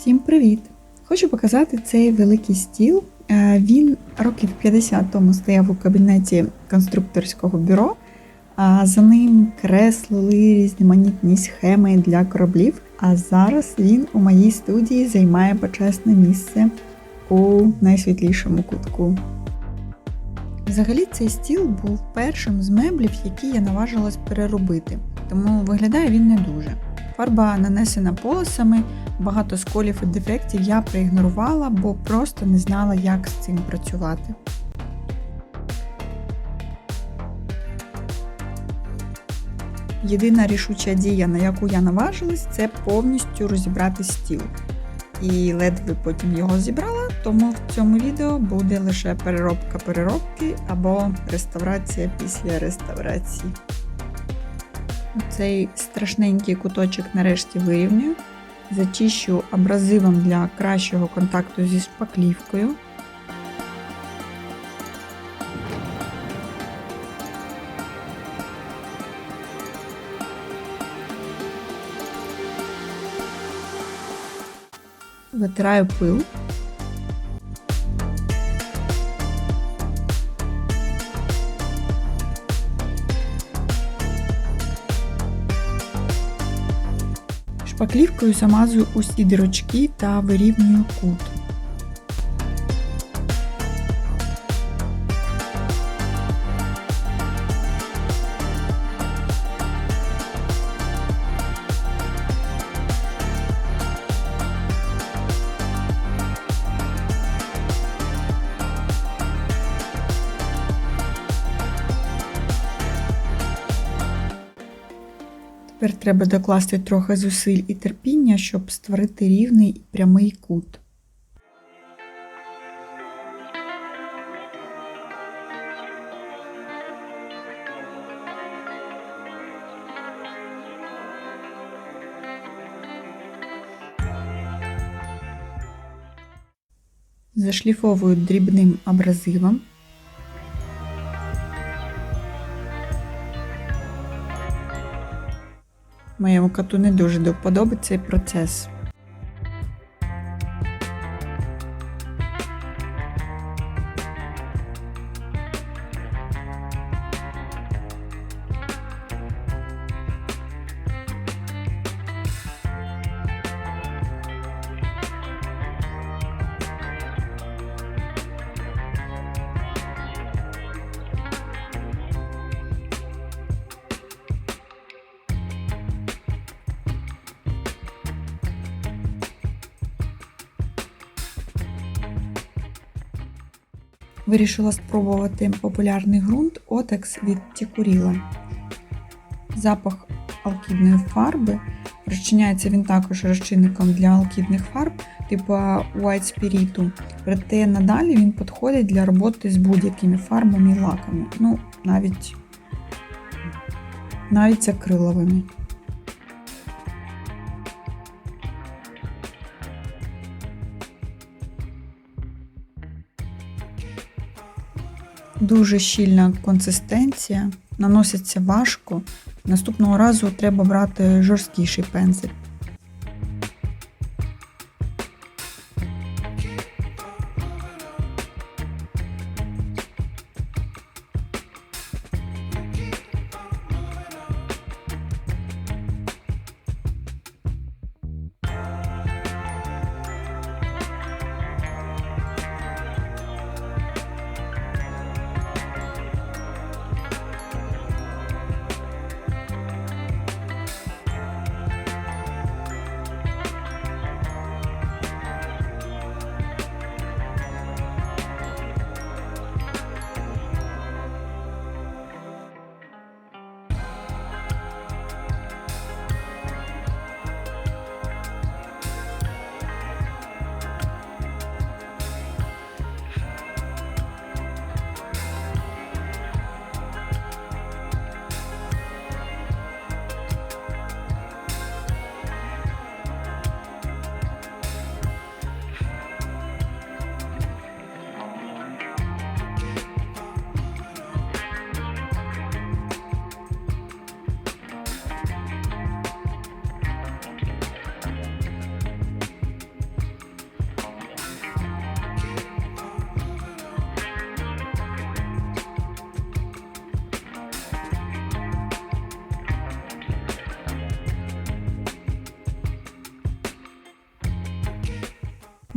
Всім привіт! Хочу показати цей великий стіл. Е, Він років 50 тому стояв у кабінеті конструкторського бюро, а за ним креслили різноманітні схеми для кораблів. А зараз він у моїй студії займає почесне місце у найсвітлішому кутку. Взагалі цей стіл був першим з меблів, які я наважилась переробити, тому виглядає він не дуже. Фарба нанесена полосами, багато сколів і дефектів я проігнорувала, бо просто не знала, як з цим працювати. Єдина рішуча дія, на яку я наважилась, це повністю розібрати стіл. І ледве потім його зібрала, тому в цьому відео буде лише переробка переробки або реставрація після реставрації. Цей страшненький куточок нарешті вирівнюю. Зачищу абразивом для кращого контакту зі шпаклівкою. Витираю пил. Шпаклівкою замазую усі дірочки та вирівнюю кут. Тепер треба докласти трохи зусиль і терпіння, щоб створити рівний і прямий кут. Зашліфовую дрібним абразивом. Моєму коту не дуже до цей процес. Вирішила спробувати популярний ґрунт Otex від Тікуріла. Запах алкідної фарби. Розчиняється він також розчинником для алкідних фарб, типу White Spirit. Проте надалі він підходить для роботи з будь-якими фарбами і лаками. Ну, навіть, навіть акриловими. Дуже щільна консистенція, наноситься важко. Наступного разу треба брати жорсткіший пензель.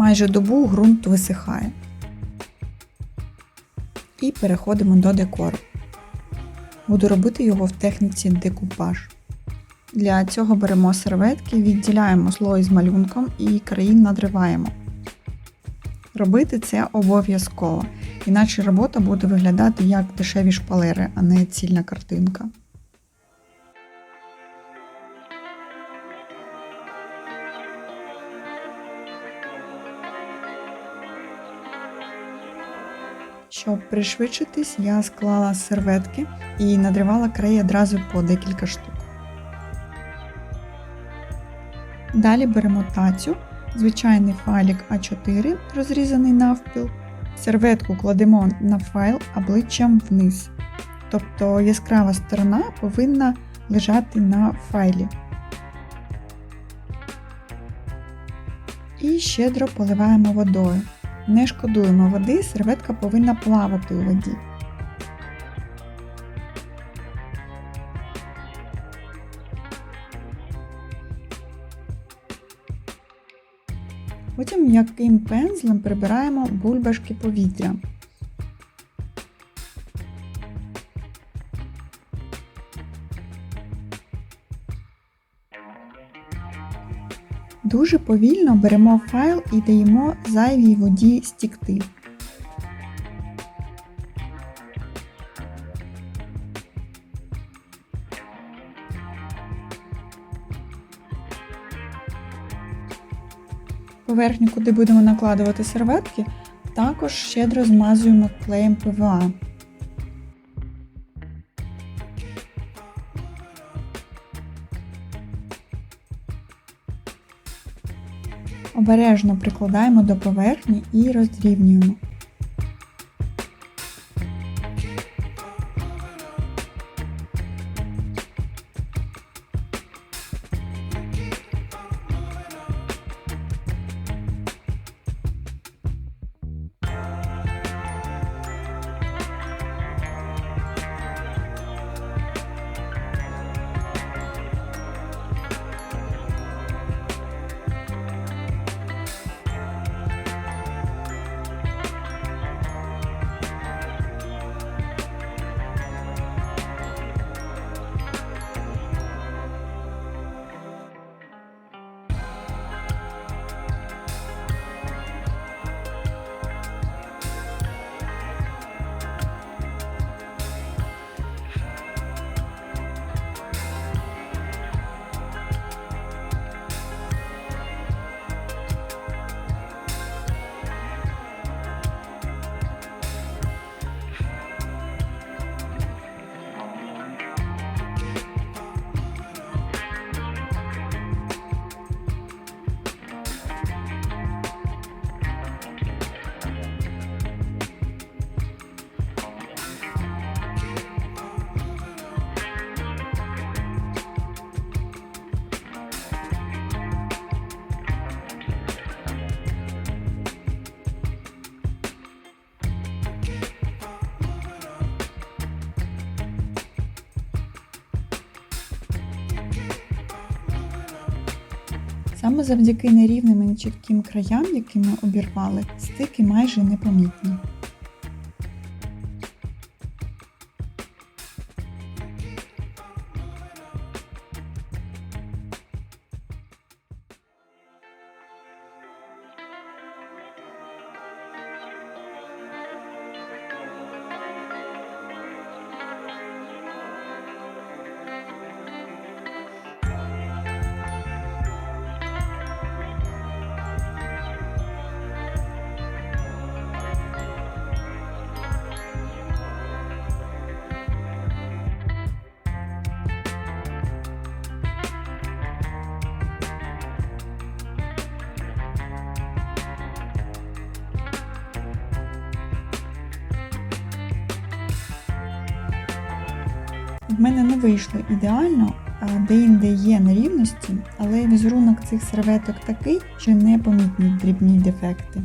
Майже добу ґрунт висихає. І переходимо до декору. Буду робити його в техніці декупаж. Для цього беремо серветки, відділяємо слой з малюнком і краї надриваємо. Робити це обов'язково, іначе робота буде виглядати як дешеві шпалери, а не цільна картинка. Щоб пришвидшитись, я склала серветки і надривала краї одразу по декілька штук. Далі беремо тацю, звичайний файлік А4, розрізаний навпіл. Серветку кладемо на файл обличчям вниз. Тобто яскрава сторона повинна лежати на файлі. І щедро поливаємо водою. Не шкодуємо води, серветка повинна плавати у воді. Потім м'яким пензлем прибираємо бульбашки повітря. Дуже повільно беремо файл і даємо зайвій воді стікти. Поверхню, куди будемо накладувати серветки, також щедро змазуємо клеєм ПВА. Обережно прикладаємо до поверхні і розрівнюємо. Саме завдяки нерівним і нечітким краям, які ми обірвали, стики майже непомітні. Мене не вийшло ідеально, де-інде є нерівності, але візерунок цих серветок такий, що непомітні дрібні дефекти.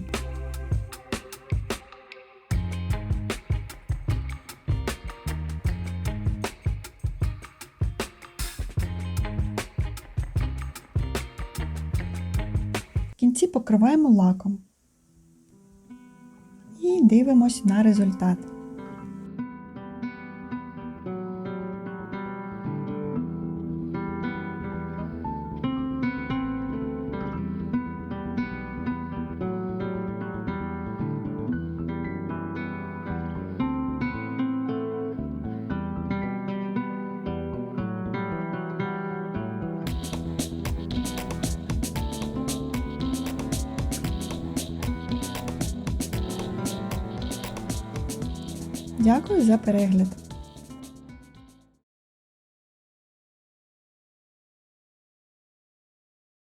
кінці покриваємо лаком. І дивимось на результат. Дякую за перегляд!